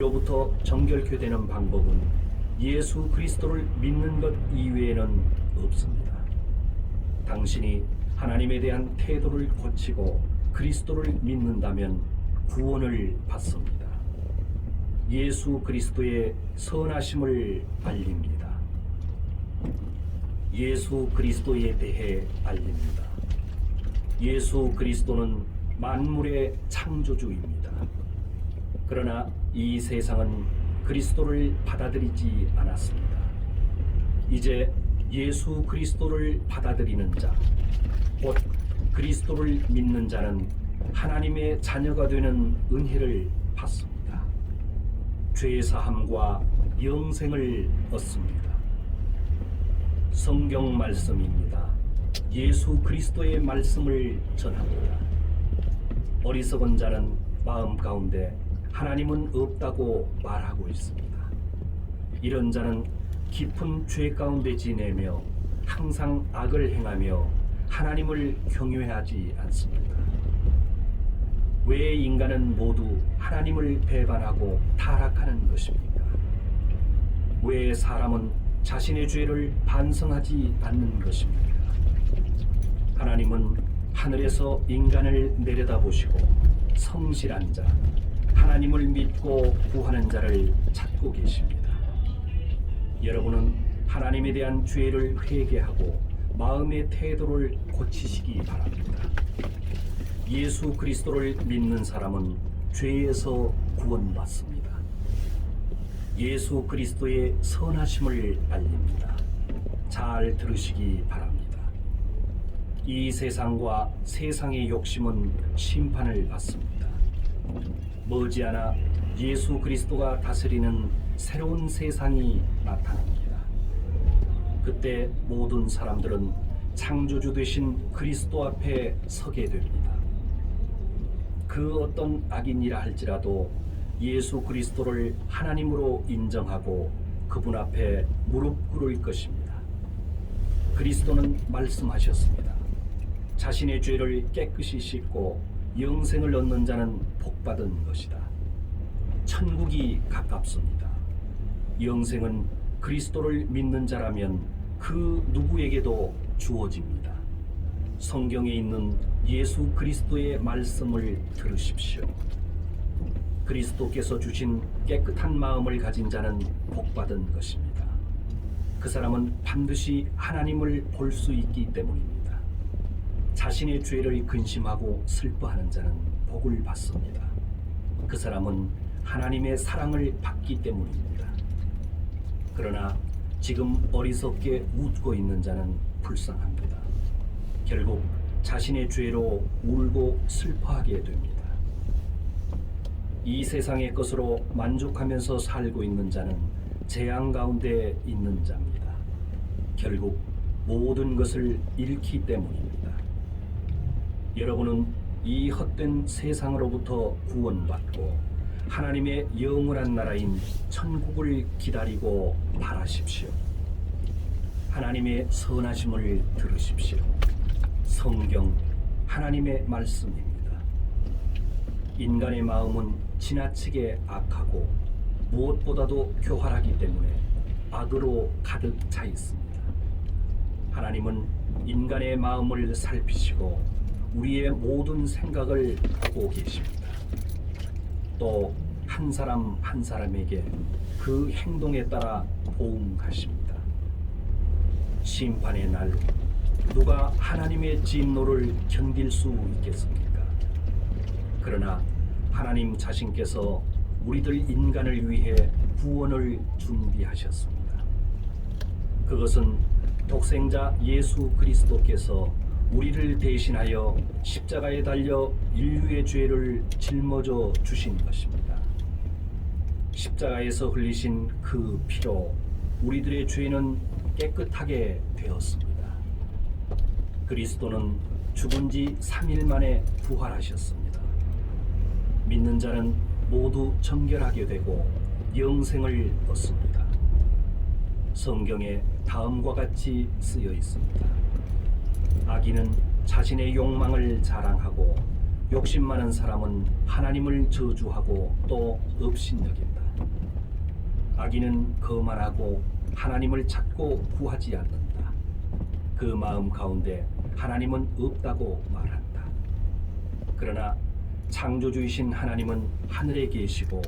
로부터 정결케 되는 방법은 예수 그리스도를 믿는 것 이외에는 없습니다. 당신이 하나님에 대한 태도를 고치고 그리스도를 믿는다면 구원을 받습니다. 예수 그리스도의 선하심을 알립니다. 예수 그리스도에 대해 알립니다. 예수 그리스도는 만물의 창조주입니다. 그러나 이 세상은 그리스도를 받아들이지 않았습니다. 이제 예수 그리스도를 받아들이는 자, 곧 그리스도를 믿는 자는 하나님의 자녀가 되는 은혜를 받습니다. 죄 사함과 영생을 얻습니다. 성경 말씀입니다. 예수 그리스도의 말씀을 전합니다. 어리석은 자는 마음 가운데 하나님은 없다고 말하고 있습니다. 이런 자는 깊은 죄 가운데 지내며 항상 악을 행하며 하나님을 경외하지 않습니다. 왜 인간은 모두 하나님을 배반하고 타락하는 것입니까? 왜 사람은 자신의 죄를 반성하지 않는 것입니까? 하나님은 하늘에서 인간을 내려다보시고 성실한 자, 하나님을 믿고 구하는 자를 찾고 계십니다. 여러분은 하나님에 대한 죄를 회개하고 마음의 태도를 고치시기 바랍니다. 예수 그리스도를 믿는 사람은 죄에서 구원받습니다. 예수 그리스도의 선하심을 알립니다. 잘 들으시기 바랍니다. 이 세상과 세상의 욕심은 심판을 받습니다. 머지않아 예수 그리스도가 다스리는 새로운 세상이 나타납니다. 그때 모든 사람들은 창조주 되신 그리스도 앞에 서게 됩니다. 그 어떤 악인이라 할지라도 예수 그리스도를 하나님으로 인정하고 그분 앞에 무릎 꿇을 것입니다. 그리스도는 말씀하셨습니다. 자신의 죄를 깨끗이 씻고 영생을 얻는 자는 복받은 것이다. 천국이 가깝습니다. 영생은 그리스도를 믿는 자라면 그 누구에게도 주어집니다. 성경에 있는 예수 그리스도의 말씀을 들으십시오. 그리스도께서 주신 깨끗한 마음을 가진 자는 복받은 것입니다. 그 사람은 반드시 하나님을 볼 수 있기 때문입니다. 자신의 죄를 근심하고 슬퍼하는 자는 복을 받습니다. 그 사람은 하나님의 사랑을 받기 때문입니다. 그러나 지금 어리석게 웃고 있는 자는 불쌍합니다. 결국 자신의 죄로 울고 슬퍼하게 됩니다. 이 세상의 것으로 만족하면서 살고 있는 자는 재앙 가운데 있는 자입니다. 결국 모든 것을 잃기 때문입니다. 여러분은 이 헛된 세상으로부터 구원받고 하나님의 영원한 나라인 천국을 기다리고 바라십시오. 하나님의 선하심을 들으십시오. 성경 하나님의 말씀입니다. 인간의 마음은 지나치게 악하고 무엇보다도 교활하기 때문에 악으로 가득 차 있습니다. 하나님은 인간의 마음을 살피시고 우리의 모든 생각을 보고 계십니다. 또 한 사람 한 사람에게 그 행동에 따라 보응하십니다. 심판의 날 누가 하나님의 진노를 견딜 수 있겠습니까? 그러나 하나님 자신께서 우리들 인간을 위해 구원을 준비하셨습니다. 그것은 독생자 예수 그리스도께서 우리를 대신하여 십자가에 달려 인류의 죄를 짊어져 주신 것입니다. 십자가에서 흘리신 그 피로 우리들의 죄는 깨끗하게 되었습니다. 그리스도는 죽은 지 3일 만에 부활하셨습니다. 믿는 자는 모두 정결하게 되고 영생을 얻습니다. 성경에 다음과 같이 쓰여 있습니다. 악인은 자신의 욕망을 자랑하고 욕심 많은 사람은 하나님을 저주하고 또 업신여긴다. 악인은 거만하고 하나님을 찾고 구하지 않는다. 그 마음 가운데 하나님은 없다고 말한다. 그러나 창조주이신 하나님은 하늘에 계시고